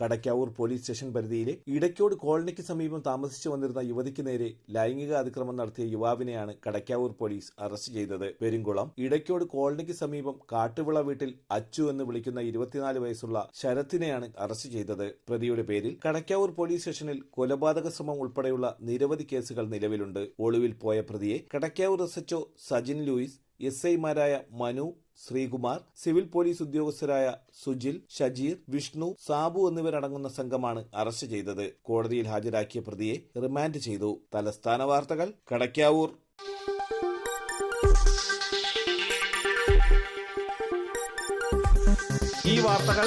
Kadakkavoor police station പരിധിയിലെ ഇടയ്ക്കോട് കോളനിക്ക് സമീപം താമസിച്ചു വന്നിരുന്ന യുവതിക്ക് നേരെ ലൈംഗിക അതിക്രമം നടത്തിയ യുവാവിനെയാണ് കടക്കാവൂർ പോലീസ് അറസ്റ്റ് ചെയ്തത്. പെരുങ്കുളം ഇടയ്ക്കോട് കോളനിക്ക് സമീപം കാട്ടുവിള വീട്ടിൽ അച്ചു എന്ന് വിളിക്കുന്ന ഇരുപത്തിനാല് വയസ്സുള്ള ശരത്തിനെയാണ് അറസ്റ്റ് ചെയ്തത്. പ്രതിയുടെ പേരിൽ കടക്കാവൂർ പോലീസ് സ്റ്റേഷനിൽ കൊലപാതക ശ്രമം ഉൾപ്പെടെയുള്ള നിരവധി കേസുകൾ നിലവിലുണ്ട്. ഒളിവിൽ പോയ പ്രതിയെ Kadakkavoor S Sajin Louis S ഐമാരായ മനു ശ്രീകുമാർ സിവിൽ പോലീസ് ഉദ്യോഗസ്ഥരായ സുജിൽ ഷജീർ വിഷ്ണു സാബു എന്നിവരടങ്ങുന്ന സംഘമാണ് അറസ്റ്റ് ചെയ്തത്. കോടതിയിൽ ഹാജരാക്കിയ പ്രതിയെ റിമാൻഡ് ചെയ്തു. തലസ്ഥാന വാർത്തകൾ കടക്കാവൂർ. ഈ വാർത്തകൾ